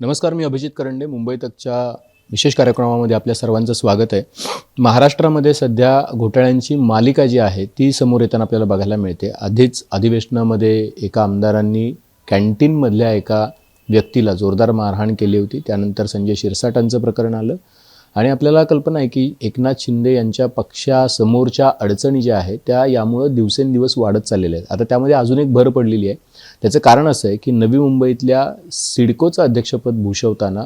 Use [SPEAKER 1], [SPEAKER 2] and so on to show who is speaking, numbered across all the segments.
[SPEAKER 1] नमस्कार मी अभिजित करंडे. मुंबई तकच्या विशेष कार्यक्रमामध्ये आपल्या सर्वांचं स्वागत आहे. महाराष्ट्रामध्ये सध्या घोटाळ्यांची मालिका जी आहे ती समोर येताना आपल्याला बघायला मिळते. आधीच अधिवेशनामध्ये एका आमदारांनी कॅन्टीनमधल्या एका व्यक्तीला जोरदार मारहाण केली होती. त्यानंतर संजय शिरसाटांचं प्रकरण आलं. आणि आपल्याला कल्पना आहे की एकनाथ शिंदे यांच्या पक्षासमोरच्या अडचणी ज्या आहेत त्या यामुळं दिवसेंदिवस वाढत चाललेल्या आहेत. आता त्यामध्ये अजून एक भर पडलेली आहे. त्याचं कारण असं आहे की नवी मुंबईतल्या सिडकोचं अध्यक्षपद भूषवताना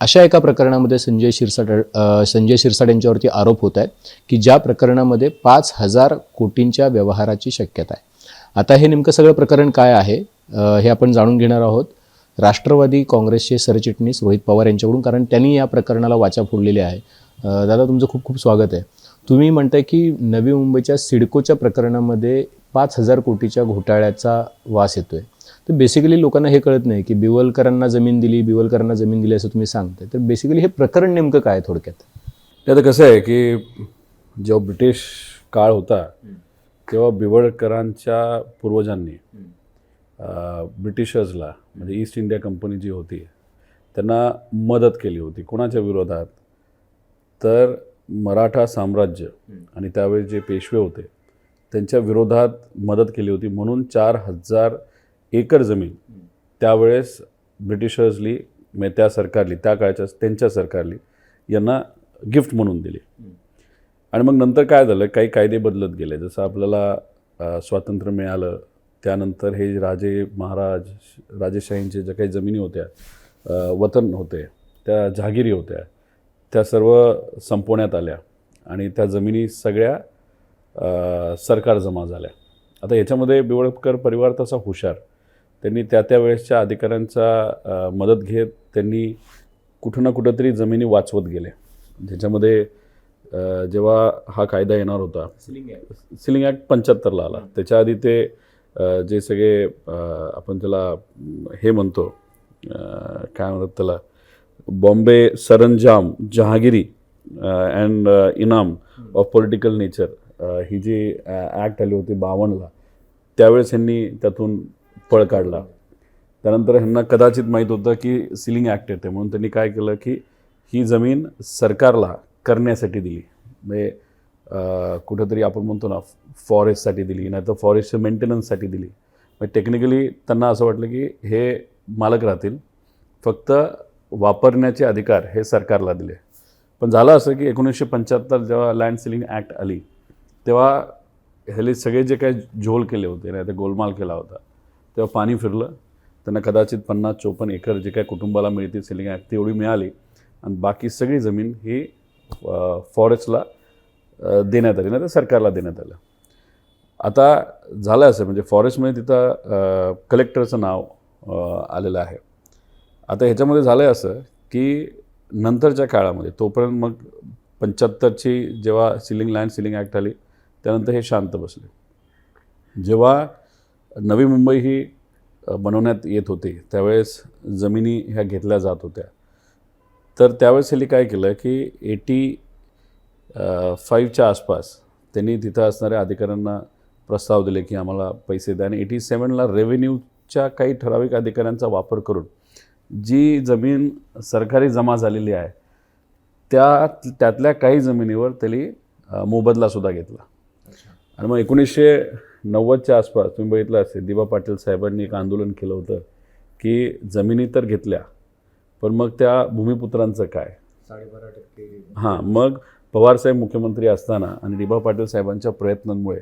[SPEAKER 1] अशा एका प्रकरणामध्ये संजय शिरसाट संजय शिरसाट यांच्यावरती आरोप होत आहेत की ज्या प्रकरणामध्ये पाच हजार कोटींच्या व्यवहाराची शक्यता आहे. आता हे नेमकं सगळं प्रकरण काय आहे हे आपण जाणून घेणार आहोत. राष्ट्रवादी काँग्रेसचे सरचिटणीस रोहित पवार यांच्याकडून कारण त्यांनी या प्रकरणाला वाचा फोडलेली आहे. दादा तुमचं खूप खूप स्वागत आहे. तुम्ही म्हणताय की नवी मुंबईच्या सिडकोच्या प्रकरणामध्ये पाच हजार कोटीच्या घोटाळ्याचा वास येतोय. तर बेसिकली लोकांना हे कळत नाही की बिवलकरांना जमीन दिली बिवलकरांना जमीन दिली असं तुम्ही सांगताय. तर बेसिकली हे प्रकरण नेमकं काय थोडक्यात?
[SPEAKER 2] ते आता कसं आहे की जेव्हा ब्रिटिश काळ होता तेव्हा बिवळकरांच्या पूर्वजांनी ब्रिटिशर्सला म्हणजे ईस्ट इंडिया कंपनी जी होती त्यांना मदत केली होती. कोणाच्या विरोधात? तर मराठा साम्राज्य आणि त्यावेळी जे पेशवे होते त्यांच्या विरोधात मदत केली होती. म्हणून चार हजार एकर जमीन त्यावेळेस ब्रिटिशर्सली म्हणजे त्या सरकारली त्या काळच्या त्यांच्या सरकारली यांना गिफ्ट म्हणून दिली. आणि मग नंतर काय झालं? काही कायदे बदलत गेले. जसं आपल्याला स्वातंत्र्य मिळालं त्यानंतर हे राजे महाराज राजेशाहींचे ज्या काही जमिनी होत्या वतन होते त्या जहागिरी होत्या त्या सर्व संपवण्यात आल्या. आणि त्या जमिनी सगळ्या सरकार जमा झाल्या. आता याच्यामध्ये बिवळकर परिवार तसा हुशार. त्यांनी त्या त्या वेळेसच्या अधिकाऱ्यांचा मदत घेत त्यांनी कुठं ना कुठंतरी जमिनी वाचवत गेले. ज्याच्यामध्ये जेव्हा हा कायदा येणार होता सिलिंग ॲक्ट पंच्याहत्तरला आला. त्याच्या आधी ते जे सगळे आपण त्याला हे म्हणतो काय म्हणतात त्याला Bombay Saranjam Jahagiri and Inam of political nature ही जी ॲक्ट आली होती बावनला त्यावेळेस ह्यांनी त्यातून पळ काढला. त्यानंतर ह्यांना कदाचित माहीत होतं की सिलिंग ॲक्ट येते म्हणून त्यांनी काय केलं की ही जमीन सरकारला करण्यासाठी दिली. म्हणजे कुठंतरी आपण म्हणतो ना फॉरेस्टसाठी दिली नाही तर फॉरेस्टच्या मेंटेनन्ससाठी दिली. मग टेक्निकली त्यांना असं वाटलं की हे मालक राहतील फक्त वापरण्याचे अधिकार हे सरकारला दिले. पण झालं असं की एकोणीसशे पंच्याहत्तर जेव्हा लँड सिलिंग ॲक्ट आली तेव्हा ह्याले सगळे जे काही झोल केले होते नाही ते गोलमाल केला होता तेव्हा पाणी फिरलं. त्यांना कदाचित पन्नास चोपन्न एकर जे काही कुटुंबाला मिळते सिलिंग ॲक्ट तेवढी मिळाली आणि बाकी सगळी जमीन ही फॉरेस्टला देण्यात आली नाही तर सरकारला देण्यात आलं. आता झालं असं म्हणजे फॉरेस्टमध्ये तिथं कलेक्टरचं नाव आलेलं आहे. आता ह्याच्यामध्ये झालं आहे असं की नंतरच्या काळामध्ये तोपर्यंत मग पंच्याहत्तरची जेव्हा सिलिंग लँड सिलिंग ॲक्ट आली त्यानंतर हे शांत बसले. जेव्हा नवी मुंबई ही बनवण्यात येत होती त्यावेळेस जमिनी ह्या घेतल्या जात होत्या. तर त्यावेळेस त्यांनी काय केलं की एटी फाईव्हच्या आसपास त्यांनी तिथं असणाऱ्या अधिकाऱ्यांना प्रस्ताव दिले की आम्हाला पैसे द्या. आणि एटी सेवनला रेव्हेन्यूच्या काही ठराविक अधिकाऱ्यांचा वापर करून जी जमीन सरकारी जमा झालेली आहे त्या त्यातल्या काही जमिनीवर त्यांनी मोबदलासुद्धा घेतला. आणि मग एकोणीसशे नव्वदच्या आसपास तुम्ही बघितलं असेल दिबा पाटील साहेबांनी एक आंदोलन केलं होतं की जमिनी तर घेतल्या पण मग त्या भूमिपुत्रांचं काय? हां मग पवारसाहेब मुख्यमंत्री असताना आणि दिबा पाटील साहेबांच्या प्रयत्नांमुळे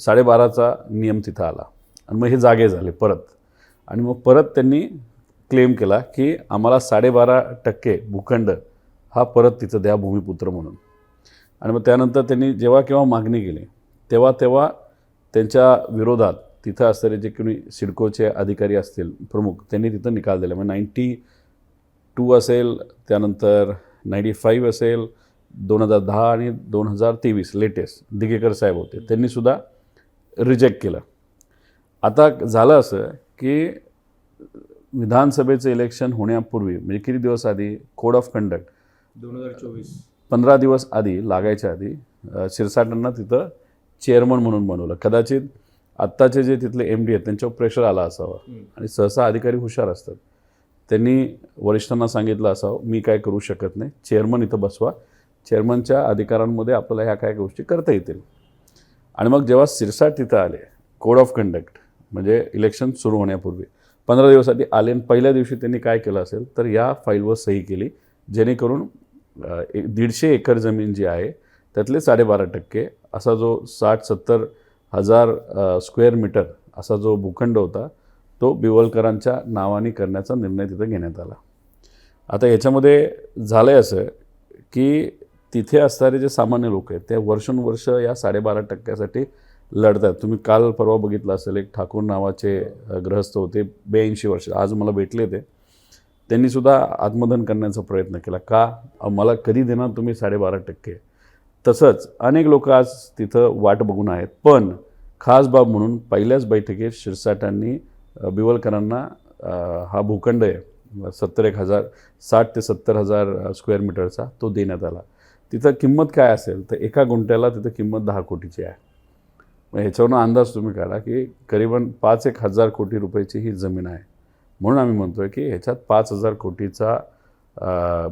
[SPEAKER 2] साडेबाराचा नियम तिथं आला. आणि मग हे जागे झाले परत. आणि मग परत त्यांनी क्लेम केला की आम्हाला साडेबारा टक्के भूखंड हा परत तिथं द्या भूमिपुत्र म्हणून. आणि मग त्यानंतर त्यांनी जेव्हा केव्हा मागणी केली तेव्हा तेव्हा त्यांच्या विरोधात तिथं असणारे जे कोणी सिडकोचे अधिकारी असतील प्रमुख त्यांनी तिथं निकाल दिला. म्हणजे नाईन्टी टू असेल त्यानंतर नाईन्टी फाईव्ह असेल दोन हजार दहा आणि दोन हजार तेवीस लेटेस्ट दिगेकर साहेब होते त्यांनीसुद्धा रिजेक्ट केलं. आता झालं असं की विधानसभेचं इलेक्शन होण्यापूर्वी म्हणजे किती दिवस आधी? कोड ऑफ कंडक्ट
[SPEAKER 1] दोन हजार चोवीस.
[SPEAKER 2] पंधरा दिवस आधी लागायच्या आधी शिरसाटांना तिथं चेअरमन म्हणून बनवलं. कदाचित आत्ताचे जे तिथले एम डी आहेत त्यांच्यावर प्रेशर आला असावा. आणि सहसा अधिकारी हुशार असतात. त्यांनी वरिष्ठांना सांगितलं असावं मी काय करू शकत नाही. चेअरमन इथं बसवा. चेअरमनच्या अधिकारांमध्ये आपल्याला ह्या काय गोष्टी करता येतील. आणि मग जेव्हा सिरसाट तिथं आले कोड ऑफ कंडक्ट म्हणजे इलेक्शन सुरू होण्यापूर्वी पंधरा दिवसासाठी आले आणि पहिल्या दिवशी त्यांनी काय केलं असेल तर या फाईलवर सही केली जेणेकरून दीडशे एकर जमीन जी आहे त्यातले साडेबारा टक्के असा जो साठ सत्तर हजार स्क्वेअर मीटर असा जो भूखंड होता तो बिवलकरांच्या नावाने करण्याचा निर्णय तिथं घेण्यात आला. आता याच्यामध्ये झालं आहे असं की तिथे असणारे जे सामान्य लोक आहेत ते वर्षानुवर्ष या साडेबारा टक्क्यासाठी लढतात तुम्ही काल परवा बघितलं असेल एक ठाकूर नावाचे ग्रहस्थ होते ब्याऐंशी वर्ष आज मला भेटले ते. त्यांनीसुद्धा आत्मदहन करण्याचा प्रयत्न केला. का? मला कधी देणार तुम्ही साडेबारा टक्के? तसंच अनेक लोक आज तिथं वाट बघून आहेत. पण खास बाब म्हणून पहिल्याच बैठकीत शिरसाटांनी बिवलकरांना हा भूखंड आहे. सत्तर एक हजार साठ ते सत्तर हजार स्क्वेअर मीटरचा तो देण्यात आला. तिथं किंमत काय असेल? तर एका गुंठ्याला तिथं किंमत दहा कोटीची आहे. मग ह्याच्यावरून अंदाज तुम्ही काढा की करीबन पाच एक हजार कोटी रुपयाची ही जमीन आहे. म्हणून आम्ही म्हणतो आहे की ह्याच्यात पाच हजार कोटीचा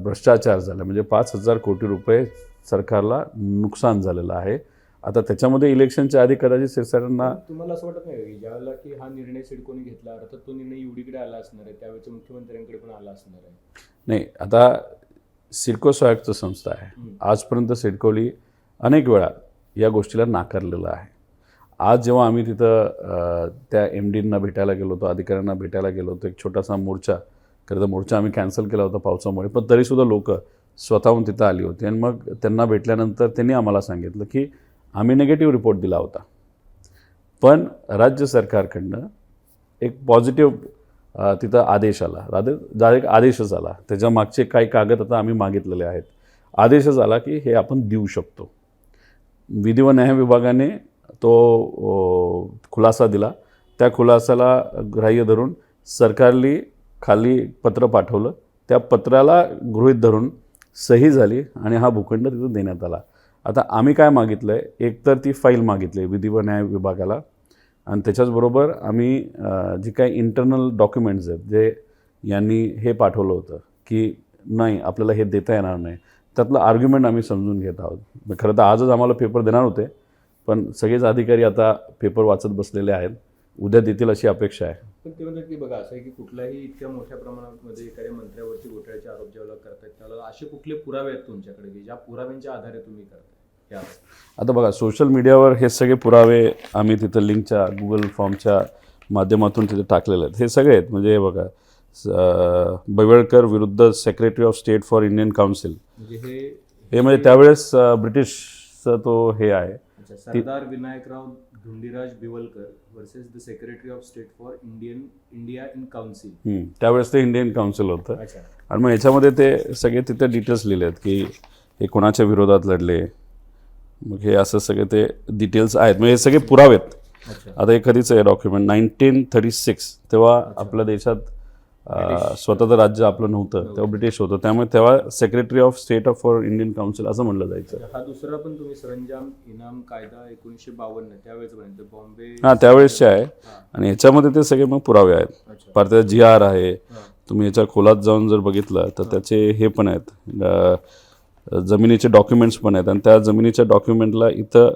[SPEAKER 2] भ्रष्टाचार झाला. म्हणजे पाच हजार कोटी रुपये सरकारला नुकसान झालेलं आहे. आता त्याच्यामध्ये इलेक्शनच्या आधी कदाचित शिरसाटांना
[SPEAKER 1] तुम्हाला असं वाटत नाही ज्यावेळेला की हा निर्णय सिडकोने घेतला अर्थात तो निर्णय युडीकडे आला असणार आहे त्यावेळेच्या मुख्यमंत्र्यांकडे पण आला असणार आहे?
[SPEAKER 2] नाही आता सिडको स्वायत्त संस्था आहे. आजपर्यंत सिडकोली अनेक वेळा या गोष्टीला नाकारलेलं आहे. आज जेव्हा आम्ही तिथं त्या एम डींना भेटायला गेलो होतो अधिकाऱ्यांना भेटायला गेलो होतो एक छोटासा मोर्चा खरं तर मोर्चा आम्ही कॅन्सल केला होता पावसामुळे पण तरीसुद्धा लोक स्वतःहून तिथं आली होती. आणि मग त्यांना भेटल्यानंतर त्यांनी आम्हाला सांगितलं की आम्ही निगेटिव्ह रिपोर्ट दिला होता. पण राज्य सरकारकडनं एक पॉझिटिव्ह तिथं आदेश आला. राधे डायरेक्ट आदेशच आला. त्याच्या मागचे काही कागद आता आम्ही मागितलेले आहेत. आदेशच आला की हे आपण देऊ शकतो. विधी व न्याय विभागाने तो खुलासा दिला. त्या खुलासाला ग्राह्य धरून सरकारली खाली पत्र पाठवलं. त्या पत्राला गृहीत धरून सही झाली आणि हा भूखंड तिथं देण्यात आला. आता आम्ही काय मागितलं आहे एकतर ती फाईल मागितली आहे विधी व न्याय विभागाला. आणि त्याच्याचबरोबर आम्ही जी काही इंटरनल डॉक्युमेंट्स आहेत जे यांनी हे पाठवलं होतं की नाही आपल्याला हे देता येणार नाही. त्यातलं आर्ग्युमेंट आम्ही समजून घेत आहोत. खरं तर आजच आम्हाला पेपर देणार होते पण सगळेच अधिकारी आता पेपर वाचत बसलेले आहेत. उद्या देतील अशी अपेक्षा आहे.
[SPEAKER 1] पण ते म्हणतात की बघा असं आहे की कुठल्याही इतक्या मोठ्या प्रमाणामध्ये एखाद्या मंत्र्यावरती घोटाळ्याचे आरोप ज्यावेळेला करतायत त्याला असे कुठले पुरावे आहेत तुमच्याकडे की ज्या पुराव्यांच्या आधारे तुम्ही करताय?
[SPEAKER 2] आता बघा सोशल मीडियावर हे सगळे पुरावे आम्ही तिथं लिंकच्या गुगल फॉर्मच्या माध्यमातून तिथे टाकलेले आहेत. हे सगळे आहेत. म्हणजे हे बघा बवेळकर विरुद्ध secretary of state for Indian council
[SPEAKER 1] हे
[SPEAKER 2] म्हणजे त्यावेळेस ब्रिटिशचं तो हे आहे.
[SPEAKER 1] Sardar Vinayakrao Dhundiraj Biwalkar versus the secretary of state for Indian India in council.
[SPEAKER 2] त्यावेळेस ते इंडियन काउन्सिल होतं.
[SPEAKER 1] अच्छा.
[SPEAKER 2] आणि मग याच्यामध्ये ते सगळे तिथे डिटेल्स लिहिले आहेत की हे कोणाच्या विरोधात लढले मग हे असं सगळे ते डिटेल्स आहेत. म्हणजे हे सगळे पुरावे आहेत
[SPEAKER 1] अच्छा.
[SPEAKER 2] आता हे कधीच आहे डॉक्युमेंट नाईन्टीन थर्टी सिक्स तेव्हा आपल्या देशात अं, स्वतंत्र राज्य आपलं नव्हतं तेव्हा ब्रिटिश होतं. त्यामुळे तेव्हा secretary of state of for Indian council असं म्हणलं जायचं.
[SPEAKER 1] हा दुसरा पण तुम्ही सरंजाम इनाम कायदा एकोणीसशे बावन्न त्यावेळेस पर्यंत बॉम्बे
[SPEAKER 2] हां त्यावेळेसचे आहे. आणि ह्याच्यामध्ये ते सगळे मग पुरावे आहेत. परत जी आर आहे. तुम्ही याच्या खोलात जाऊन जर बघितलं तर त्याचे हे पण आहेत. जमिनीचे डॉक्युमेंट्स पण आहेत. आणि त्या जमिनीच्या डॉक्युमेंटला इथं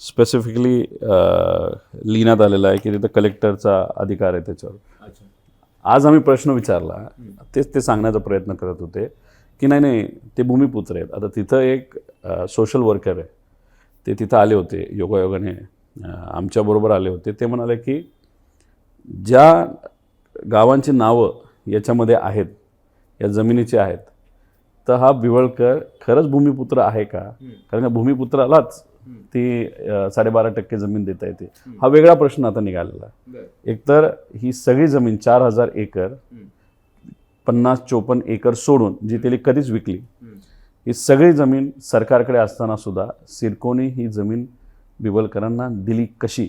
[SPEAKER 2] स्पेसिफिकली लिहिण्यात आलेलं आहे की तिथं कलेक्टरचा अधिकार आहे त्याच्यावर. आज आम्ही प्रश्न विचारला तेच ते सांगण्याचा प्रयत्न करत होते की नाही नाही ते भूमिपुत्र आहेत. आता तिथं एक सोशल वर्कर आहे. ते तिथं आले होते योगायोगाने आमच्याबरोबर आले होते. ते म्हणाले की ज्या गावांची नावं याच्यामध्ये आहेत या जमिनीची आहेत तर हा बिवळकर खरंच भूमिपुत्र आहे का? कारण का भूमिपुत्रालाच ती साडेबारा टक्के जमीन देता येते. हा वेगळा प्रश्न आता निघालेला. एकतर ही सगळी जमीन चार हजार एकर पन्नास चोपन्न एकर सोडून जी त्याने कधीच विकली ही सगळी जमीन सरकारकडे असताना सुद्धा सिडकोने ही जमीन बिवलकरांना दिली कशी?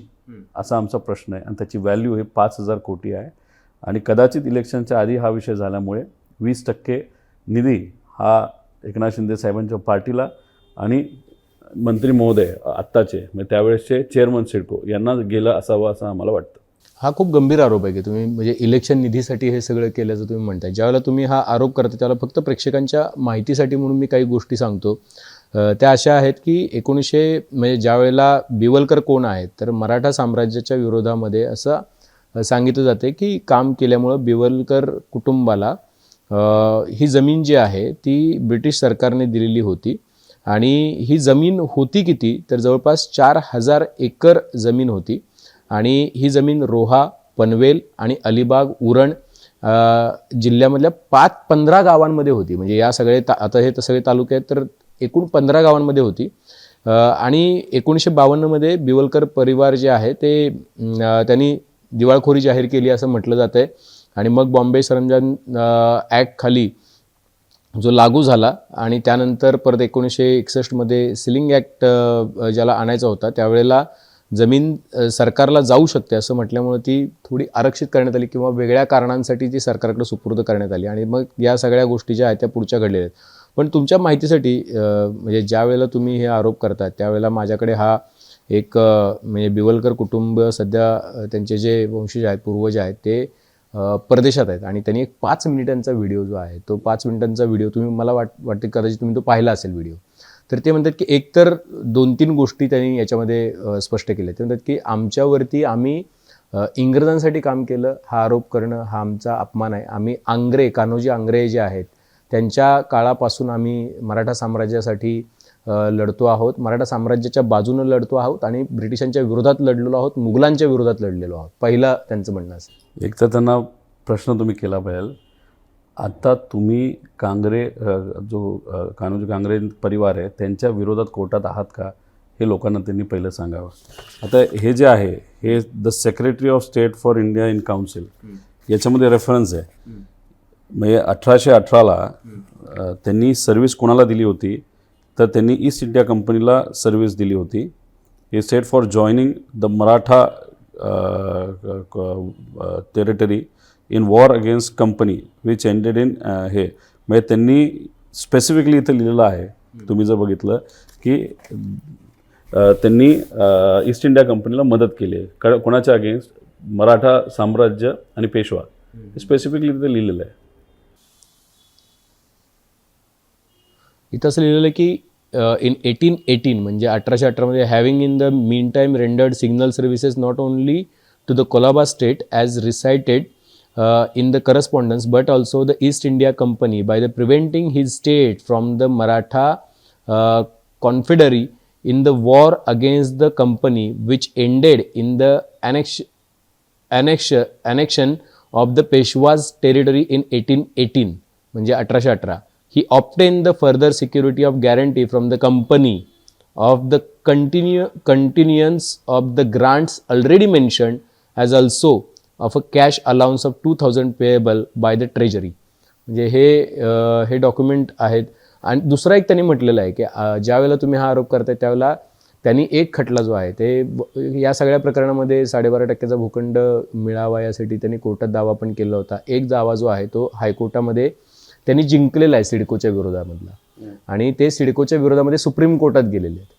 [SPEAKER 2] असा आमचा प्रश्न आहे. आणि त्याची व्हॅल्यू हे पाच हजार कोटी आहे. आणि कदाचित इलेक्शनच्या आधी हा विषय झाल्यामुळे वीस टक्के निधी हा एकनाथ शिंदे साहेबांच्या पार्टीला आणि मंत्री महोदय आत्ताचे म्हणजे त्यावेळेसचे चेअरमन सिडको यांना गेलं असावं असं आम्हाला वाटतं.
[SPEAKER 1] हा खूप गंभीर आरोप आहे की तुम्ही म्हणजे इलेक्शन निधीसाठी हे सगळं केल्याचं तुम्ही म्हणताय. ज्यावेळेला तुम्ही हा आरोप करता त्यावेळेला फक्त प्रेक्षकांच्या माहितीसाठी म्हणून मी काही गोष्टी सांगतो. त्या अशा आहेत की एकोणीसशे म्हणजे ज्यावेळेला बिवलकर कोण आहेत तर मराठा साम्राज्याच्या विरोधामध्ये असं सांगितलं जाते की काम केल्यामुळं बिवलकर कुटुंबाला ही जमीन जी आहे ती ब्रिटिश सरकारने दिलेली होती. आणि ही जमीन होती किती? तर जवळपास चार हजार एकर जमीन होती. आणि ही जमीन रोहा पनवेल आणि अलिबाग उरण जिल्ह्यामधल्या पाच पंधरा गावांमध्ये होती. म्हणजे या सगळे ता आता हे सगळे तालुके आहेत तर एकूण पंधरा गावांमध्ये होती. आणि एकोणीसशे बावन्नमध्ये बिवलकर परिवार जे आहे ते त्यांनी दिवाळखोरी जाहीर केली असं म्हटलं जातं आहे आणि मग बॉम्बे सरंजाम ॲक्ट खाली जो लागू झाला आणि त्यानंतर परत एकोणीसशे एकसष्टमध्ये सिलिंग ॲक्ट ज्याला आणायचा होता त्यावेळेला जमीन सरकारला जाऊ शकते असं म्हटल्यामुळे ती थोडी आरक्षित करण्यात आली किंवा वेगळ्या कारणांसाठी ती सरकारकडे सुपूर्द करण्यात आली. आणि मग या सगळ्या गोष्टी ज्या आहेत त्या पुढच्या घडलेल्या आहेत. पण तुमच्या माहितीसाठी म्हणजे ज्या वेळेला तुम्ही हे आरोप करतात त्यावेळेला माझ्याकडे हा एक म्हणजे बिवलकर कुटुंब सध्या त्यांचे जे वंशज आहेत पूर्वज आहेत ते परदेशात आहेत. आणि त्यांनी एक पाच मिनिटांचा व्हिडिओ जो आहे तो पाच मिनिटांचा व्हिडिओ तुम्ही मला वाट वाटते कदाचित तुम्ही तो पाहिला असेल व्हिडिओ. तर ते म्हणतात की एकतर दोन तीन गोष्टी त्यांनी याच्यामध्ये स्पष्ट केल्या. ते म्हणतात की आमच्यावरती आम्ही इंग्रजांसाठी काम केलं हा आरोप करणं हा आमचा अपमान आहे. आम्ही आंग्रे कान्होजी आंग्रे जे आहेत त्यांच्या काळापासून आम्ही मराठा साम्राज्यासाठी लढतो आहोत. मराठा साम्राज्याच्या बाजूनं लढतो आहोत आणि ब्रिटिशांच्या विरोधात लढलेलो आहोत. मुघलांच्या विरोधात लढलेलो आहोत. पहिलं त्यांचं म्हणणं असं.
[SPEAKER 2] एक तर त्यांना प्रश्न तुम्ही केला पाहिजे. आता तुम्ही कांगरे जो कान्होजी कांगरे परिवार आहे त्यांच्या विरोधात कोर्टात आहात का? हे लोकांना त्यांनी पहिलं सांगावं. आता हे जे आहे हे the secretary of state for India in council याच्यामध्ये रेफरन्स आहे. म्हणजे अठराशे अठराला त्यांनी सर्व्हिस कोणाला दिली होती? तर त्यांनी ईस्ट इंडिया कंपनीला सर्व्हिस दिली होती. हे set for joining the Maratha territory in war against company which ended in हे म्हणजे त्यांनी स्पेसिफिकली इथं लिहिलेलं आहे. तुम्ही जर बघितलं की त्यांनी ईस्ट इंडिया कंपनीला मदत केली आहे. क कोणाच्या अगेन्स्ट मराठा साम्राज्य आणि पेशवा. स्पेसिफिकली तिथे लिहिलेलं आहे.
[SPEAKER 1] इथं असं लिहिलेलं आहे की इन एटीन एटीन म्हणजे अठराशे अठरामध्ये having in the mean time rendered signal services not only to the Kolaba state as recited in the correspondence but also the East India Company by the preventing his state from the Maratha confederacy in the war against the company which ended in the annex annex annexation of the Peshwa's territory in eighteen eighteen म्हणजे अठराशे अठरा. He obtain the further security of guarantee from the company of the continue continuance of the grants already mentioned as also of a cash allowance of two thousand payable by the treasury म्हणजे हे हे document आहेत. आणि दुसरा एक त्यांनी म्हटलेलं आहे की ज्यावेळेला तुम्ही हा आरोप करताय त्यावेळेला त्यांनी एक खटला जो आहे ते ब- या सगळ्या प्रकरणामध्ये साडेबारा टक्क्याचा भूखंड मिळावा यासाठी त्यांनी कोर्टात दावा पण केला होता. एक दावा जो आहे तो हायकोर्टामध्ये त्यांनी जिंकलेला आहे सिडकोच्या विरोधामधला. आणि ते सिडकोच्या विरोधामध्ये सुप्रीम कोर्टात गेलेले आहेत.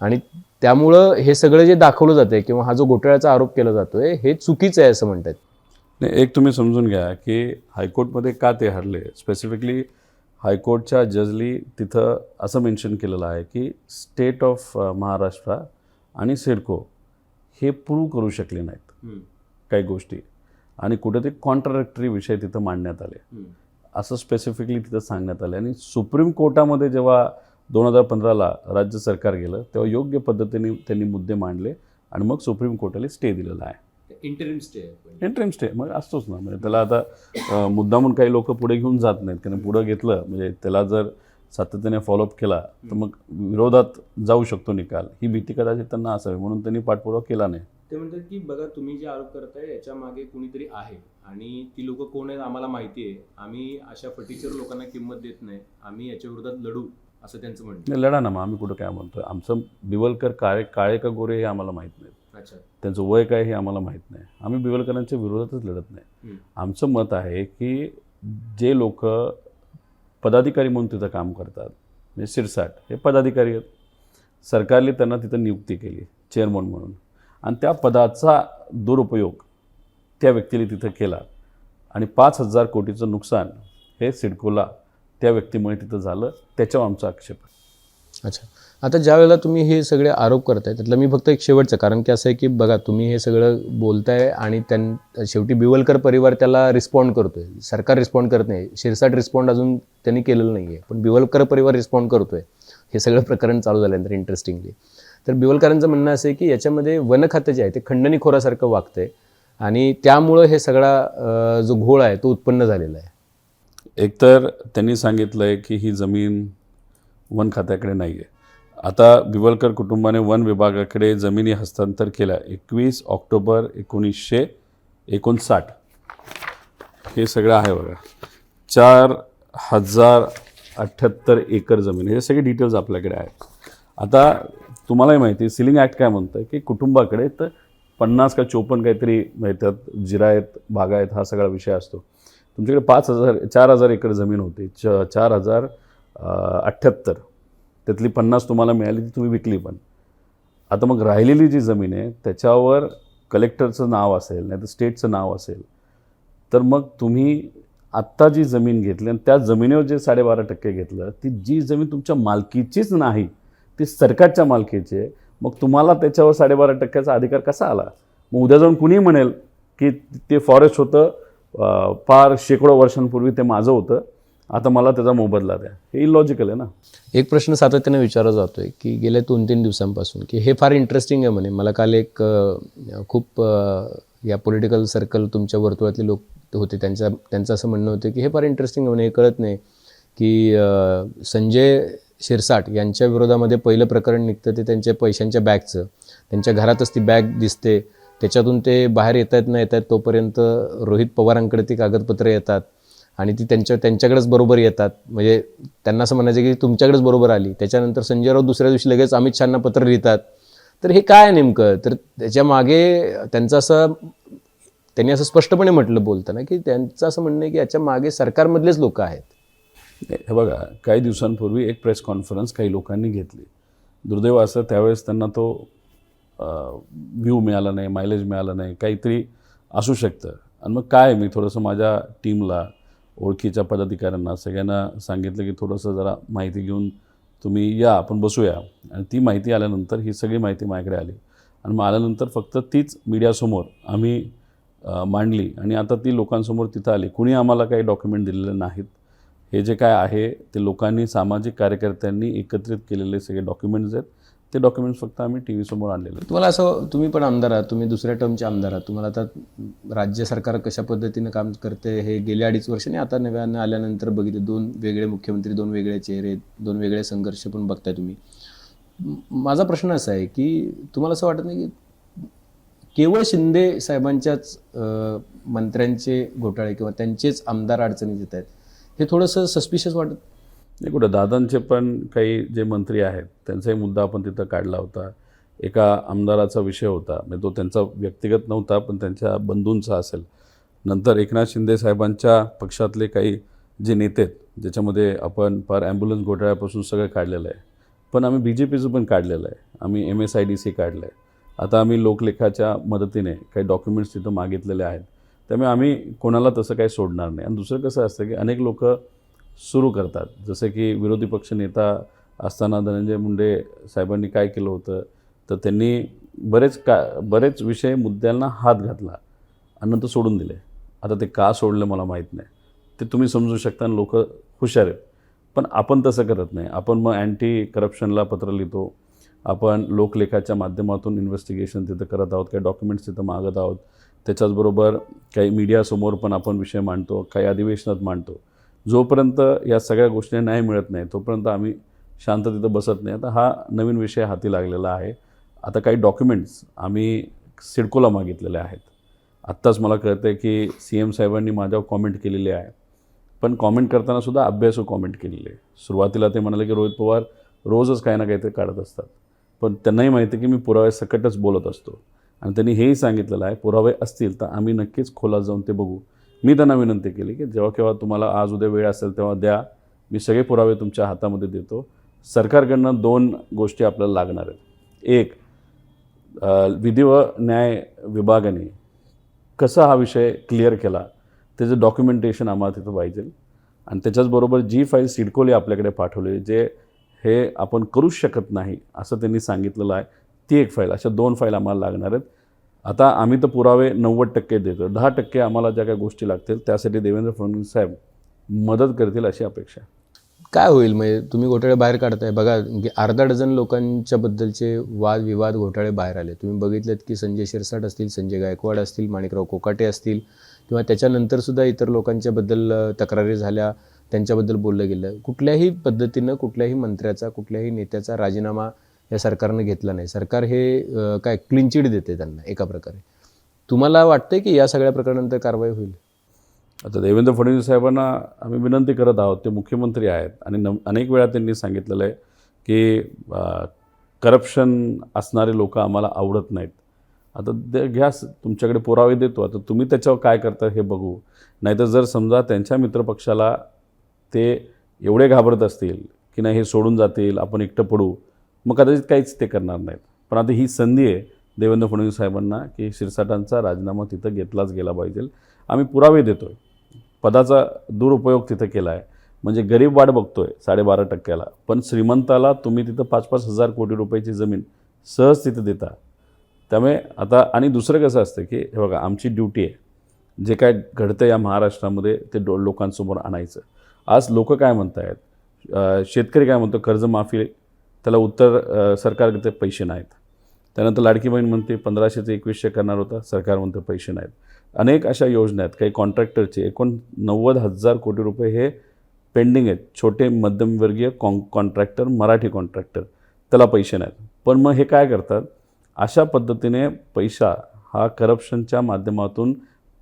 [SPEAKER 1] आणि त्यामुळं हे सगळं जे दाखवलं जातंय किंवा हा जो घोटाळ्याचा आरोप केला जातोय हे चुकीचं आहे असं म्हणतात
[SPEAKER 2] नाही एक तुम्ही समजून घ्या की हायकोर्टमध्ये का ते हरले? स्पेसिफिकली हायकोर्टच्या जजली तिथं असं मेन्शन केलेलं आहे की स्टेट ऑफ महाराष्ट्र आणि सिडको हे प्रूव्ह करू शकले नाहीत. काही गोष्टी. आणि कुठेतरी कॉन्ट्राडक्टरी विषय तिथं मांडण्यात आले. असं स्पेसिफिकली तिथं सांगण्यात आलं आणि सुप्रीम कोर्टामध्ये जेव्हा दोन हजार पंधराला राज्य सरकार गेलं तेव्हा योग्य पद्धतीने त्यांनी मुद्दे मांडले आणि मग सुप्रीम कोर्टाने स्टे दिलेला आहे.
[SPEAKER 1] इंटरिम स्टे
[SPEAKER 2] एंट्रन्स स्टे मग असतोच ना. म्हणजे त्याला आता अं, मुद्दामून काही लोक पुढे घेऊन जात नाहीत. कारण पुढं घेतलं म्हणजे त्याला जर सातत्याने फॉलोअप केला तर मग विरोधात जाऊ शकतो निकाल. ही भीती कदाचित त्यांना असावी म्हणून त्यांनी पाठपुरावा केला नाही.
[SPEAKER 1] ते म्हणतात की बघा तुम्ही जे आरोप करताय याच्या मागे कुणीतरी आहे आणि ती लोक कोण आहेत आम्हाला माहिती आहे. आम्ही अशा फटीचर लोकांना किंमत देत नाही. आम्ही याच्या विरोधात लढू असं त्यांचं म्हणणं
[SPEAKER 2] लढा ना मग आम्ही कुठं काय म्हणतोय? आमचं बिवलकर काळे काळे का गोरे हे आम्हाला माहीत नाही.
[SPEAKER 1] अच्छा.
[SPEAKER 2] त्यांचं वय काय हे आम्हाला माहीत नाही. आम्ही बिवलकरांच्या विरोधातच लढत नाही. आमचं मत आहे की जे लोक पदाधिकारी म्हणून तिथं काम करतात. म्हणजे सिरसाट हे पदाधिकारी आहेत. सरकारने त्यांना तिथं नियुक्ती केली चेअरमन म्हणून. आणि त्या पदाचा दुरुपयोग त्या व्यक्तीने तिथं केला. आणि पाच हजार कोटीचं नुकसान हे सिडकोला त्या व्यक्तीमुळे तिथं झालं त्याच्यावर आमचा आक्षेप आहे.
[SPEAKER 1] अच्छा. आता ज्या वेळेला तुम्ही हे सगळे आरोप करताय त्यातलं मी फक्त एक शेवटचं कारण की असं आहे की बघा तुम्ही हे सगळं बोलताय आणि त्यां शेवटी बिवलकर परिवार त्याला रिस्पॉन्ड करतोय. सरकार रिस्पॉन्ड करत नाही. शिरसाट रिस्पॉन्ड अजून त्यांनी केलेलं नाही आहे पण बिवलकर परिवार रिस्पॉन्ड करतोय. हे सगळं प्रकरण चालू झाल्यानंतर इंटरेस्टिंगली तर बिवलकरांचं म्हणणं असं आहे की याच्यामध्ये वन खातं जे आहे ते खंडणीखोरासारखं वागतंय आणि त्यामुळं हे सगळा जो घोळ आहे तो उत्पन्न झालेला आहे.
[SPEAKER 2] एकतर त्यांनी सांगितलं आहे की ही जमीन वन खात्याकडे नाही आहे आता बिवलकर कुटुंबाने वन विभागाकडे जमिनी हस्तांतर केल्या. एकवीस ऑक्टोबर एकोणीसशे एकोणसाठ. हे सगळं आहे बघा. चार हजार अठ्ठ्याहत्तर एकर जमीन. हे सगळे डिटेल्स आपल्याकडे आहेत. आता तुम्हालाही माहिती आहे सिलिंग ॲक्ट काय म्हणतं की कुटुंबाकडे तर पन्नास का चोपन्न काहीतरी मिळतात. जिरायत बागायत हा सगळा विषय असतो. तुमच्याकडे पाच हजार चार हजार एकर जमीन होती. च चार हजार अठ्ठ्याहत्तर त्यातली पन्नास तुम्हाला मिळाली ती तुम्ही विकली पण. आता मग राहिलेली जी जमीन आहे त्याच्यावर कलेक्टरचं नाव असेल नाही तर स्टेटचं नाव असेल तर मग तुम्ही आत्ता जी जमीन घेतली आणि त्या जमिनीवर जे साडेबारा टक्के घेतलं ती जी जमीन तुमच्या मालकीचीच नाही ती सरकारच्या मालकीची आहे मग तुम्हाला त्याच्यावर साडेबारा टक्क्याचा अधिकार कसा आला? मग उद्या जाऊन कुणी म्हणेल की ते फॉरेस्ट होतं फार शेकडो वर्षांपूर्वी ते माझं होतं आता मला त्याचा मोबदला द्या. हे इलॉजिकल आहे ना.
[SPEAKER 1] एक प्रश्न सातत्याने विचारला जातो आहे की गेल्या दोन तीन दिवसांपासून की हे फार इंटरेस्टिंग आहे म्हणे. मला काल एक खूप या पॉलिटिकल सर्कल तुमच्या वर्तुळातले लोक होते. त्यांच्या त्यांचं असं म्हणणं होतं की हे फार इंटरेस्टिंग आहे म्हणे. हे कळत नाही की संजय शिरसाट यांच्या विरोधामध्ये पहिलं प्रकरण निघतं ते त्यांच्या पैशांच्या बॅगचं. त्यांच्या घरातच ती बॅग दिसते. त्याच्यातून ते बाहेर येत आहेत न येत आहेत तोपर्यंत रोहित पवारांकडे ती कागदपत्रं येतात. आणि ती त्यांच्या त्यांच्याकडेच बरोबर येतात. म्हणजे त्यांना असं म्हणायचं की तुमच्याकडेच बरोबर आली. त्याच्यानंतर संजय राऊत दुसऱ्या दिवशी लगेच अमित शहाना पत्र लिहितात. तर हे काय आहे नेमकं? तर त्याच्यामागे त्यांचं असं त्यांनी असं स्पष्टपणे म्हटलं बोलताना की त्यांचं असं म्हणणं आहे की याच्या मागे सरकारमधलेच लोक आहेत.
[SPEAKER 2] हे बघा काही दिवसांपूर्वी एक प्रेस कॉन्फरन्स काही लोकांनी घेतली. दुर्दैव असं त्यावेळेस त्यांना तो व्ह्यू मिळाला नाही मायलेज मिळाला नाही काहीतरी असू शकतं. आणि मग काय? मी थोडंसं माझ्या टीमला ओळखीच्या पदाधिकाऱ्यांना सगळ्यांना सांगितलं की थोडंसं जरा माहिती घेऊन तुम्ही या आपण बसूया. आणि ती माहिती आल्यानंतर ही सगळी माहिती माझ्याकडे आली. आणि मग आल्यानंतर फक्त तीच मीडियासमोर आम्ही मांडली. आणि आता ती लोकांसमोर तिथं आली. कुणी आम्हाला काही डॉक्युमेंट दिलेले नाहीत. हे जे काय आहे ते लोकांनी सामाजिक कार्यकर्त्यांनी एकत्रित केलेले सगळे डॉक्युमेंट्स आहेत. ते डॉक्युमेंट्स फक्त आम्ही टी व्हीसमोर आणलेले
[SPEAKER 1] तुम्हाला असं तुम्ही पण आमदार आहात तुम्ही दुसऱ्या टर्मचे आमदार आहात. तुम्हाला आता राज्य सरकार कशा पद्धतीनं काम करते हे गेल्या अडीच वर्षांनी आता नव्यानं आल्यानंतर बघितले दोन वेगळे मुख्यमंत्री दोन वेगळे चेहरे दोन वेगळे संघर्ष पण बघताय तुम्ही. माझा प्रश्न असा आहे की तुम्हाला असं वाटत नाही की केवळ शिंदे साहेबांच्याच मंत्र्यांचे घोटाळे किंवा त्यांचेच आमदार अडचणीत येत आहेत हे थोडंसं सस्पिशियस वाटत
[SPEAKER 2] नाही कुठं दादांचे पण काही जे मंत्री आहेत त्यांचाही मुद्दा आपण तिथं काढला होता. एका आमदाराचा विषय होता. म्हणजे तो त्यांचा व्यक्तिगत नव्हता पण त्यांच्या बंधूंचा असेल. नंतर एकनाथ शिंदे साहेबांच्या पक्षातले काही जे नेते आहेत ज्याच्यामध्ये आपण फार ॲम्ब्युलन्स घोटाळ्यापासून सगळं काढलेलं आहे. पण आम्ही बी जे पीचं पण काढलेलं आहे. आम्ही M S I D C काढलं आहे आता आम्ही लोकलेखाच्या मदतीने काही डॉक्युमेंट्स तिथं मागितलेले आहेत. त्यामुळे आम्ही कोणाला तसं काही सोडणार नाही. आणि दुसरं कसं असतं की अनेक लोक सुरू करतात. जसं की विरोधी पक्ष नेता असताना धनंजय मुंडे साहेबांनी काय केलं होतं तर त्यांनी बरेच का बरेच विषय मुद्द्यांना हात घातला आणि नंतर सोडून दिले. आता ते का सोडलं मला माहीत नाही. ते तुम्ही समजू शकता आणि लोक हुशार आहेत. पण आपण तसं करत नाही. आपण मग अँटी करप्शनला पत्र लिहितो. आपण लोकलेखाच्या माध्यमातून इन्व्हेस्टिगेशन तिथं करत आहोत काही डॉक्युमेंट्स तिथं मागत आहोत. त्याच्याचबरोबर काही मीडियासमोर पण आपण विषय मांडतो काही अधिवेशनात मांडतो. जोपर्यंत या सगळ्या गोष्टी न्याय मिळत नाही तोपर्यंत आम्ही शांत तिथं बसत नाही. आता हा नवीन विषय हाती लागलेला आहे. आता काही डॉक्युमेंट्स आम्ही सिडकोला मागितलेले आहेत. आत्ताच मला कळतं आहे की सी एम साहेबांनी माझ्यावर कॉमेंट केलेली आहे. पण कॉमेंट करतानासुद्धा अभ्यासू कॉमेंट केलेली आहे सुरुवातीला ते म्हणाले की रोहित पवार रोजच काही ना काहीतरी काढत असतात. पण त्यांनाही माहिती आहे की मी पुरावे सकटच बोलत असतो. आणि त्यांनी हेही सांगितलेलं आहे पुरावे असतील तर आम्ही नक्कीच खोलात जाऊन ते बघू. मी त्यांना विनंती केली की जेव्हा केव्हा तुम्हाला आज उद्या वेळ असेल तेव्हा द्या. मी सगळे पुरावे तुमच्या हातामध्ये देतो. सरकारकडनं दोन गोष्टी आपल्याला लागणार आहेत. एक विधी व न्याय विभागाने कसा हा विषय क्लिअर केला त्याचं डॉक्युमेंटेशन आम्हाला तिथं पाहिजे. आणि त्याच्याचबरोबर जी फाईल सिडकोली आपल्याकडे पाठवली जे हे आपण करूच शकत नाही असं त्यांनी सांगितलेलं आहे ती एक फाईल. अशा दोन फाईल आम्हाला लागणार आहेत. आता आम्ही तर पुरावे नव्वद टक्के देतो. दहा टक्के आम्हाला ज्या काही गोष्टी लागतील त्यासाठी देवेंद्र फडणवीस साहेब मदत करतील अशी अपेक्षा आहे.
[SPEAKER 1] काय होईल? म्हणजे तुम्ही घोटाळे बाहेर काढताय. बघा की अर्धा डझन लोकांच्या बद्दलचे वाद विवाद घोटाळे बाहेर आले. तुम्ही बघितलेत की संजय शिरसाट असतील संजय गायकवाड असतील माणिकराव कोकाटे असतील किंवा त्याच्यानंतर सुद्धा इतर लोकांच्याबद्दल तक्रारी झाल्या त्यांच्याबद्दल बोललं गेलं. कुठल्याही पद्धतीनं कुठल्याही मंत्र्याचा कुठल्याही नेत्याचा राजीनामा या सरकारनं घेतला नाही. सरकार हे काय क्लीन चिट देते त्यांना एका प्रकारे. तुम्हाला वाटतंय की या सगळ्या प्रकारानंतर कारवाई होईल?
[SPEAKER 2] आता देवेंद्र फडणवीस साहेबांना आम्ही विनंती करत आहोत ते मुख्यमंत्री आहेत आणि न अनेक वेळा त्यांनी सांगितलेलं आहे की करप्शन असणारे लोक आम्हाला आवडत नाहीत. आता ते घ्या स- तुमच्याकडे पुरावे देतो. आता तुम्ही त्याच्यावर काय करता हे बघू. नाहीतर जर समजा त्यांच्या मित्रपक्षाला ते एवढे घाबरत असतील की नाही हे सोडून जातील आपण एकटं पडू मग कदाचित काहीच ते करणार नाहीत. पण आता ही संधी आहे देवेंद्र फडणवीस साहेबांना की शिरसाटांचा राजीनामा तिथं घेतलाच गेला पाहिजे. आम्ही पुरावे देतो आहे पदाचा दुरुपयोग तिथं केला आहे म्हणजे गरीब वाट बघतोय साडेबारा टक्क्याला. पण श्रीमंताला तुम्ही तिथं पाच पाच हजार कोटी रुपयाची जमीन सहज तिथं देता. त्यामुळे आता आणि दुसरं कसं असतं की हे बघा आमची ड्युटी आहे. जे काय घडतं या महाराष्ट्रामध्ये ते डो लोकांसमोर आणायचं. आज लोक काय म्हणत आहेत शेतकरी काय म्हणतो? कर्जमाफी त्याला उत्तर सरकारकडे पैसे नाहीत. त्यानंतर लाडकी बहीण म्हणते पंधराशे ते एकवीसशे करणार होता सरकार म्हणतं पैसे नाहीत. अनेक अशा योजना आहेत. काही कॉन्ट्रॅक्टरचे एकूण नव्वद हजार कोटी रुपये हे पेंडिंग आहेत. छोटे मध्यमवर्गीय कॉन कॉन्ट्रॅक्टर मराठी कॉन्ट्रॅक्टर त्याला पैसे नाहीत. पण मग हे काय करतात? अशा पद्धतीने पैसा हा करप्शनच्या माध्यमातून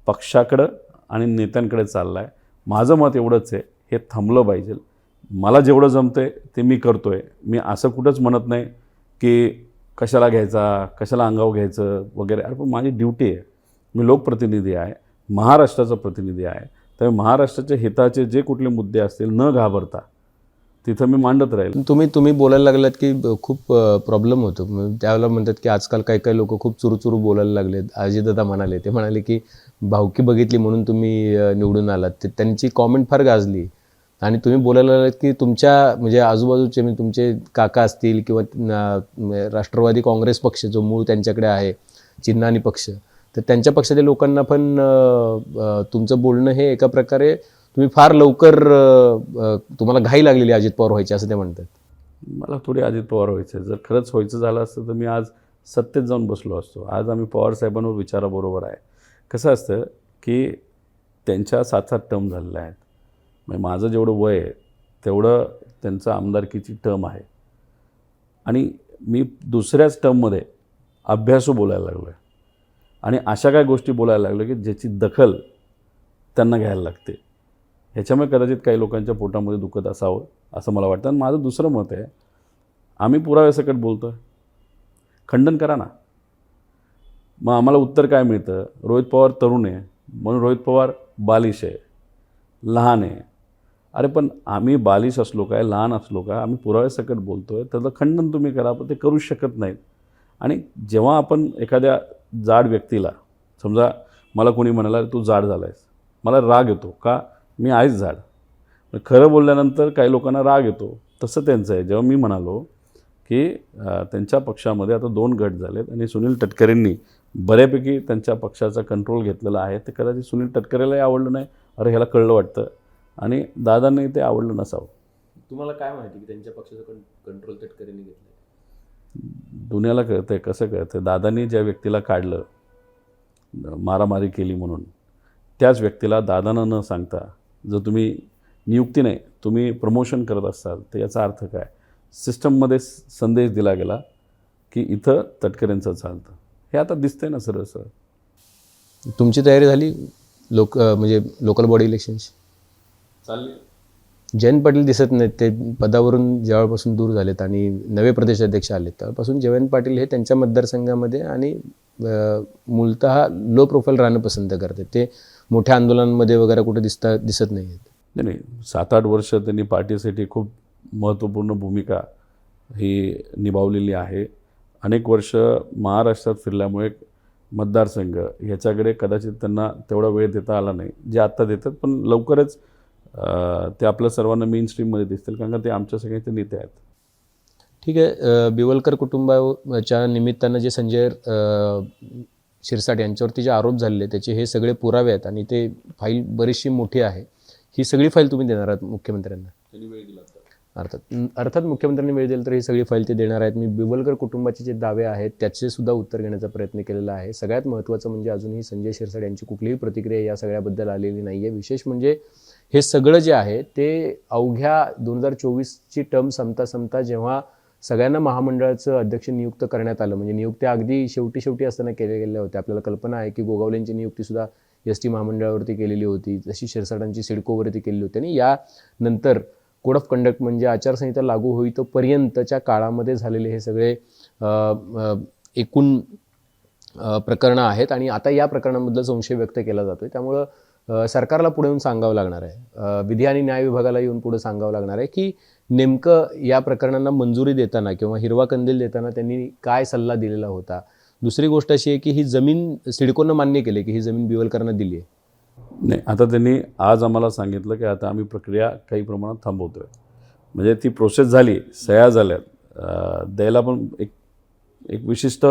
[SPEAKER 2] पक्षाकडं आणि नेत्यांकडे चालला आहे माझं मत एवढंच आहे. हे थांबलं पाहिजे. मला जेवढं जमतं आहे ते मी करतो आहे मी असं कुठंच म्हणत नाही की कशाला घ्यायचा कशाला अंगावर घ्यायचं वगैरे. अरे पण माझी ड्युटी आहे. मी लोकप्रतिनिधी आहे. महाराष्ट्राचा प्रतिनिधी आहे. त्यामुळे महाराष्ट्राच्या हिताचे जे कुठले मुद्दे असतील न घाबरता तिथं मी मांडत राहील.
[SPEAKER 1] तुम्ही तुम्ही बोलायला लागलात की खूप प्रॉब्लेम होतो. मग त्यावेळेला म्हणतात की आजकाल काही काही लोक खूप चुरूचुरू बोलायला लागलेत. अजितदादा म्हणाले ते म्हणाले की भावकी बघितली म्हणून तुम्ही निवडून आलात. ते त्यांची कॉमेंट फार गाजली. आणि तुम्ही बोलायला लागलात की तुमच्या म्हणजे आजूबाजूचे म्हणजे तुमचे काका असतील किंवा राष्ट्रवादी काँग्रेस पक्ष जो मूळ त्यांच्याकडे आहे चिन्ह आणि पक्ष तर त्यांच्या पक्षातील लोकांना पण तुमचं बोलणं हे एका प्रकारे तुम्ही फार लवकर तुम्हाला घाई लागलेली अजित पवार व्हायची असं ते म्हणतात.
[SPEAKER 2] मला थोडी अजित पवार व्हायचं आहे जर खरंच व्हायचं झालं असतं तर मी आज सत्तेत जाऊन बसलो असतो. आज आम्ही पवार साहेबांवर विचाराबरोबर आहे. कसं असतं की त्यांच्या सात सात टर्म झालेल्या आहेत. म्हणजे माझं जेवढं वय आहे तेवढं त्यांचं आमदारकीची टर्म आहे. आणि मी दुसऱ्याच टर्ममध्ये अभ्यासू बोलायला लागलो आहे आणि अशा काय गोष्टी बोलायला लागलो की ज्याची दखल त्यांना घ्यायला लागते. ह्याच्यामुळे कदाचित काही लोकांच्या पोटामध्ये दुखत असावं असं मला वाटतं. आणि माझं दुसरं मत आहे आम्ही पुराव्यासकट बोलतो आहे खंडन करा ना. मग आम्हाला उत्तर काय मिळतं? रोहित पवार तरुण आहे. म्हणून रोहित पवार बालिश आहे. लहान आहे. अरे पण आम्ही बालिश असलो काय लहान असलो काय आम्ही पुराव्यासकट बोलतो आहे त्याचं खंडन तुम्ही करा पण ते करूच शकत नाहीत. आणि जेव्हा आपण एखाद्या जाड व्यक्तीला समजा मला कोणी म्हणाला तू जाड झाला आहेस मला राग येतो का? मी आहेच झाड खरं बोलल्यानंतर काही लोकांना राग येतो. तसं त्यांचं आहे. जेव्हा मी म्हणालो की त्यांच्या पक्षामध्ये आता दोन गट झालेत आणि सुनील तटकरेंनी बऱ्यापैकी त्यांच्या पक्षाचा कंट्रोल घेतलेला आहे ते कदाचित सुनील तटकरेलाही आवडलं नाही. अरे ह्याला कळलं वाटतं. आणि दादांनाही ते आवडलं नसावं.
[SPEAKER 1] तुम्हाला काय माहिती की त्यांच्या पक्षाचं कंट्रोल तटकरेने घेतलं
[SPEAKER 2] दुनियाला कळतंय कसं कळतंय? दादांनी ज्या व्यक्तीला काढलं मारामारी केली म्हणून त्याच व्यक्तीला दादांना न सांगता जर तुम्ही नियुक्ती नाही तुम्ही प्रमोशन करत असाल तर याचा अर्थ काय? सिस्टममध्ये स- संदेश दिला गेला की इथं तटकऱ्यांचं चालतं. हे आता दिसतंय ना सरळ सरळ.
[SPEAKER 1] तुमची तयारी झाली? लोक म्हणजे लोकल बॉडी इलेक्शनची जयंत पाटील दिसत नाहीत. ते पदावरून जेव्हापासून दूर झालेत आणि नवे प्रदेशाध्यक्ष आले तेव्हापासून जयंत पाटील हे त्यांच्या मतदारसंघामध्ये आणि मूलतः लो प्रोफाईल राहणं पसंत करतात. ते मोठ्या आंदोलनांमध्ये वगैरे कुठे दिसता दिसत नाही आहेत
[SPEAKER 2] नाही नाही. सात आठ वर्ष त्यांनी पार्टीसाठी खूप महत्त्वपूर्ण भूमिका ही निभावलेली आहे. अनेक वर्ष महाराष्ट्रात फिरल्यामुळे मतदारसंघ ह्याच्याकडे कदाचित त्यांना तेवढा वेळ देता आला नाही जे आत्ता देतात पण लवकरच ते आपल्या सर्वांना मेन स्ट्रीममध्ये दिसतील कारण का ते आमच्या सगळ्यांचे नेते आहेत.
[SPEAKER 1] ठीक आहे बिवलकर कुटुंबाच्या निमित्तानं जे संजय शिरसाट यांच्यावरती जे आरोप झालेले त्याचे हे सगळे पुरावे आहेत आणि ते फाईल बरीचशी मोठी आहे. ही सगळी फाईल तुम्ही देणार आहात मुख्यमंत्र्यांना? अर्थात अर्थात मुख्यमंत्र्यांनी वेळ दिला तर ही सगळी फाईल ते देणार आहेत. मी बिवलकर कुटुंबाचे जे दावे आहेत त्याचे सुद्धा उत्तर घेण्याचा प्रयत्न केलेला आहे. सगळ्यात महत्त्वाचं म्हणजे अजूनही संजय शिरसाट यांची कुठलीही प्रतिक्रिया या सगळ्याबद्दल आलेली नाही आहे विशेष म्हणजे हे सगळं जे आहे ते अवघ्या दोन हजार चोवीसची टर्म संपता संपता जेव्हा सगळ्यांना महामंडळाचं अध्यक्ष नियुक्त करण्यात आलं म्हणजे नियुक्त्या अगदी शेवटी शेवटी असताना केल्या गेल्या होत्या. आपल्याला कल्पना आहे की गोगावलेंची नियुक्तीसुद्धा एस टी महामंडळावरती केलेली होती जशी शिरसाटांची सिडकोवरती केलेली होती. आणि यानंतर कोड ऑफ कंडक्ट म्हणजे आचारसंहिता लागू होईतोपर्यंतच्या काळामध्ये झालेले हे सगळे एकूण प्रकरणं आहेत. आणि आता या प्रकरणाबद्दल संशय व्यक्त केला जातोय. त्यामुळं सरकारला पुढे येऊन सांगावं लागणार आहे. विधी आणि न्याय विभागाला येऊन पुढे सांगावं लागणार आहे की नेमकं या प्रकरणांना मंजुरी देताना किंवा हिरवा कंदील देताना त्यांनी काय सल्ला दिलेला होता? दुसरी गोष्ट अशी आहे की ही जमीन सिडकोनं मान्य केली की ही जमीन बिवलकरांना दिली आहे.
[SPEAKER 2] नाही आता त्यांनी आज आम्हाला सांगितलं की आता आम्ही प्रक्रिया काही प्रमाणात थांबवतोय. म्हणजे ती प्रोसेस झाली सह्या झाल्यात. द्यायला पण एक एक विशिष्ट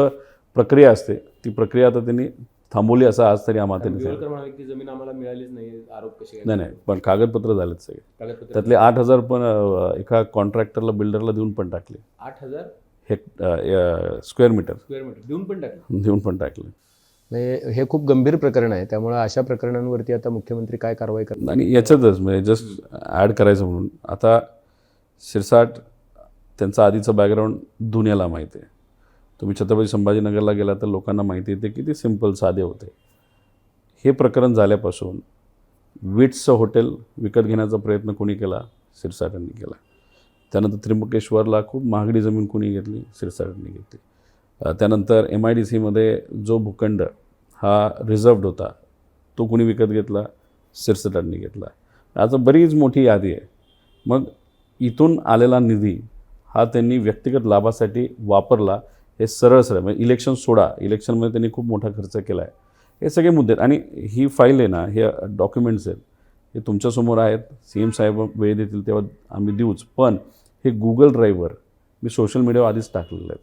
[SPEAKER 2] प्रक्रिया असते. ती प्रक्रिया आता त्यांनी थांबवली असं आज तरी आम्हाला त्यांनी सांगितलं.
[SPEAKER 1] बिवलकर म्हणाले की जमीन आम्हाला मिळालीच नाही आरोप कसे
[SPEAKER 2] नाही नाही पण कागदपत्र झालेत सगळे.
[SPEAKER 1] कागदपत्र
[SPEAKER 2] त्यातले आठ हजार पण अं, एका कॉन्ट्रॅक्टरला बिल्डरला देऊन पण टाकले.
[SPEAKER 1] आठ हजार?
[SPEAKER 2] स्क्वेअर मीटर
[SPEAKER 1] स्क्वेअर मीटर देऊन पण टाकले?
[SPEAKER 2] देऊन पण टाकले.
[SPEAKER 1] म्हणजे हे खूप गंभीर प्रकरण आहे. त्यामुळे अशा प्रकरणांवरती आता मुख्यमंत्री काय कारवाई करणार?
[SPEAKER 2] आणि याच्यातच म्हणजे जस्ट ॲड करायचं म्हणून. आता शिरसाट त्यांचा आधीचं बॅकग्राऊंड दुनियाला माहिती आहे. तुम्ही छत्रपती संभाजीनगरला गेला तर लोकांना माहिती येते किती सिंपल साधे होते. हे प्रकरण झाल्यापासून विट्सचं हॉटेल विकत घेण्याचा प्रयत्न कोणी केला? सिरसाटांनी केला. त्यानंतर त्र्यंबकेश्वरला खूप महागडी जमीन कोणी घेतली? सिरसाटांनी घेतली. त्यानंतर एम आय डी सीमध्ये जो भूखंड हा रिझर्वड होता तो कुणी विकत घेतला? शिरसटांनी घेतला. आता बरीच मोठी यादी आहे. मग इथून आलेला निधी हा त्यांनी व्यक्तिगत लाभासाठी वापरला. हे सरळ सरळ म्हणजे इलेक्शन सोडा. इलेक्शनमध्ये त्यांनी खूप मोठा खर्च केला आहे हे सगळे मुद्दे आहेत. आणि ही फाईल आहे ना हे डॉक्युमेंट्स आहेत. हे तुमच्यासमोर आहेत. सी एम साहेब वेळ देतील तेव्हा आम्ही देऊच. पण हे गुगल ड्राईव्हवर मी सोशल मीडियावर आधीच टाकलेले आहेत.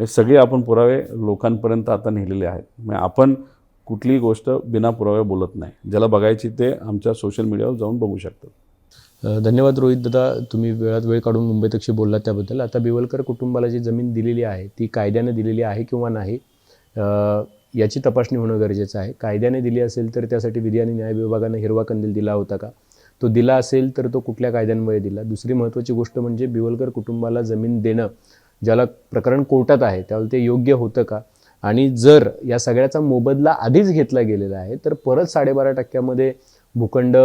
[SPEAKER 2] हे सगळे आपण पुरावे लोकांपर्यंत आता नेलेले आहेत. म्हणजे आपण कुठलीही गोष्ट बिना पुराव्या बोलत नाही. ज्याला बघायची ते आमच्या सोशल मीडियावर जाऊन बघू शकतात.
[SPEAKER 1] धन्यवाद रोहित दादा तुम्ही वेळात वेळ काढून मुंबई तक्षी बोललात त्याबद्दल. आता बिवलकर कुटुंबाला जी जमीन दिलेली आहे ती कायद्याने दिलेली आहे किंवा नाही याची तपासणी होणं गरजेचं आहे. कायद्याने दिली असेल तर त्यासाठी विधी आणि न्याय विभागानं हिरवा कंदील दिला होता का? तो दिला असेल तर तो कुठल्या कायद्यांमुळे दिला? दुसरी महत्त्वाची गोष्ट म्हणजे बिवलकर कुटुंबाला जमीन देणं ज्याला प्रकरण कोर्टात आहे त्यावेळी ते योग्य होतं का? आणि जर या सगळ्याचा मोबदला आधीच घेतला गेलेला आहे तर परत साडेबारा टक्क्यामध्ये भूखंड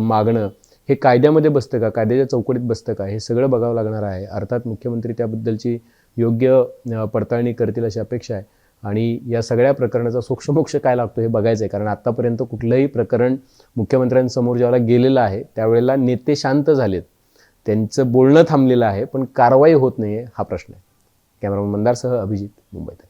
[SPEAKER 1] मागणं हे कायद्यामध्ये बसतं का? कायद्याच्या चौकटीत बसतं का? हे सगळं बघावं लागणार आहे. अर्थात मुख्यमंत्री त्याबद्दलची योग्य पडताळणी करतील अशी अपेक्षा आहे. आणि या सगळ्या प्रकरणाचा सोक्षमोक्ष काय लागतो हे बघायचं आहे कारण आत्तापर्यंत कुठलंही प्रकरण मुख्यमंत्र्यांसमोर ज्यावेळेला गेलेलं आहे त्यावेळेला नेते शांत झालेत. त्यांचं बोलणं थांबलेलं आहे पण कारवाई होत नाही आहे हा प्रश्न आहे. कॅमेरामन मंदारसह अभिजित मुंबईत